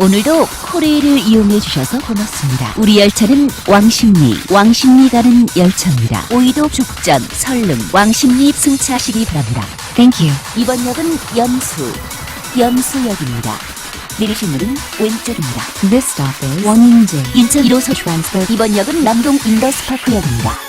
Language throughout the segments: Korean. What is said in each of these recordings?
오늘도 코레일을 이용해 주셔서 고맙습니다. 우리 열차는 왕십리, 왕십리 가는 열차입니다. 오이도 죽전, 설릉, 왕십리 승차하시기 바랍니다. Thank you. 이번 역은 연수, 연수역입니다. 내리실 문은 왼쪽입니다. This stop is 원인제. 인천 1호선 Transfer. 이번 역은 남동 인더스파크역입니다.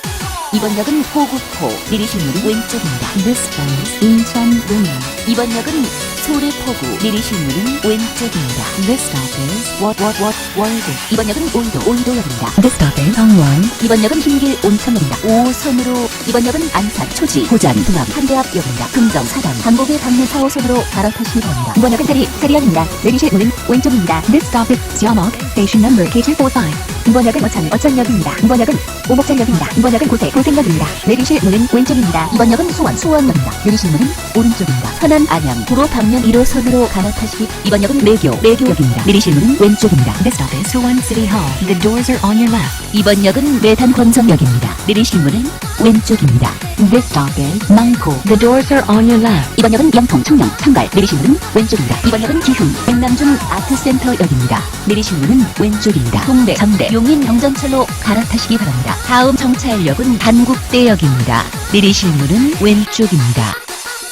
이번 역은 호구포 미리실물이 왼쪽입니다. This stop is Incheon Union. 이번 역은 소래포구 미리실물이 왼쪽입니다. This stop is What What What 월드. 이번 역은 오이도 오이도역입니다. This stop is 성원. 이번 역은 흰길 온천역입니다. 오선으로 이번 역은 안산 초지 호전 중암 한대앞역입니다. 금정 사단 강북의 방문 4호선으로 갈아타시기 바랍니다. 이번 역은 대리 대리역입니다. 내리실 문은 왼쪽입니다. This stop is 지어먹 Station number KT45. 2번역은 어천, 어천역입니다. 2번역은 오목천역입니다. 2번역은 고세, 고생역입니다. 내리실 문은 왼쪽입니다. 2번역은 수원, 수원역입니다. 내리실 문은 오른쪽입니다. 서남 안양 도로 방면 1호선으로 갈아타시기 2번역은 매교, 매교역입니다. 내리실 문은 왼쪽입니다. This stop is Suwon City Hall. The doors are on your left. 이번 역은 매단 권성역입니다. 내리실 문은 왼쪽입니다. This stop is 망고. The doors are on your left. 이번 역은 영통, 청량, 상갈, 내리실 문은 왼쪽입니다. 이번 역은 기흥, 백남중 아트센터 역입니다. 내리실 문은 왼쪽입니다. 동대, 전대, 용인 영전철로 갈아타시기 바랍니다. 다음 정차역은 단국대역입니다. 내리실 문은 왼쪽입니다.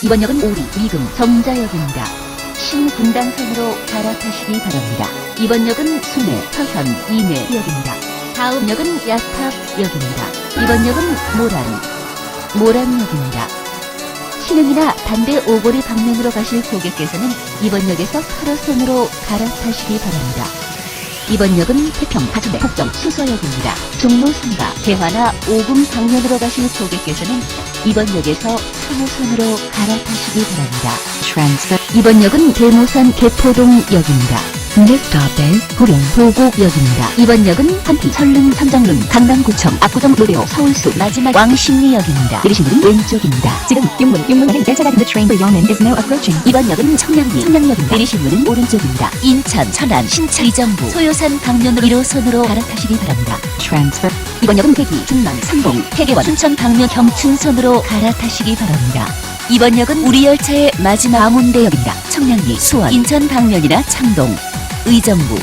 이번 역은 오리, 미금, 정자역입니다. 신분당선으로 갈아타시기 바랍니다. 이번 역은 순회, 서현, 이내 역입니다. 다음 역은 야탑역입니다. 이번 역은 모란, 모란역입니다. 신흥이나 반대 오고리 방면으로 가실 고객께서는 이번 역에서 8호선으로 갈아타시기 바랍니다. 이번 역은 태평, 가주대, 북정, 수서역입니다. 종로 상가, 대화나 오금 방면으로 가실 고객께서는 이번 역에서 3호선으로 갈아타시기 바랍니다. 이번 역은 대모산 개포동 역입니다. Is 구룡. 도곡역입니다. 이번 역은 한티, 설릉, 삼정릉, 강남구청, 압구정, 로데오, 서울수, 마지막 왕십리역입니다. 내리시는 왼쪽입니다. 지금 육문, 육문가는 열차가 The train for Yeoman is now approaching. 이번 역은 청량리, 청량역입니다. 내리실 문은 오른쪽입니다. 인천, 천안, 신천, 이정부, 소요산 방면으로 1호선으로 갈아타시기 바랍니다. Transfer. 이번 역은 대기, 중남, 상봉, 태계원, 춘천 방면 경춘선으로 갈아타시기 바랍니다. 이번 역은 우리 열차의 마지막 아문대역입니다. 청량리, 수원, 인천 방면이나 창동, 의정부,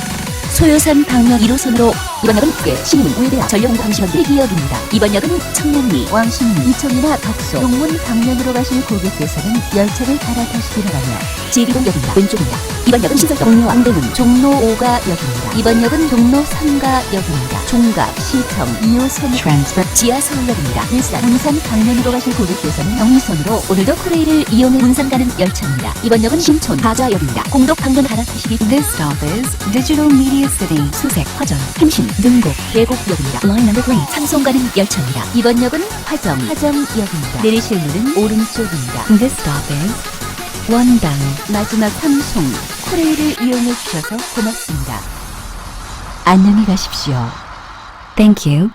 소요산 방면 1호선으로 이번 역은 국계, 신문, 우회대학, 전력공감시원 대기역입니다. 이번 역은 청량리, 왕십리, 이천이나 덕소, 용문 방면으로 가실 고객께서는 열차를 갈아타시기 바랍니다. 제비동역입니다. 왼쪽입니다. 이번 역은 신설동, 동료, 왕대문, 종로 5가 역입니다. 이번 역은 종로 3가 역입니다. 종각, 시청, 2호선 Transfer. 지하 서울역입니다. 일산, 문산 방면으로 가실 고객께서는 경의선으로 오늘도 코레일을 이용해 문산 가는 열차입니다. 이번 역은 신촌, 가좌역입니다. 공덕 방면 갈아타시기 This stop is Digital Media City. 수색. 화전, 행신, 능곡, 계곡역입니다. Line number three. 상송 가는 열차입니다. 이번 역은 화정, 화정역입니다. 내리실 문은 오른쪽입니다. This stop is 원당. 마지막 삼송, 코레일을 이용해 주셔서 고맙습니다. 안녕히 가십시오. Thank you.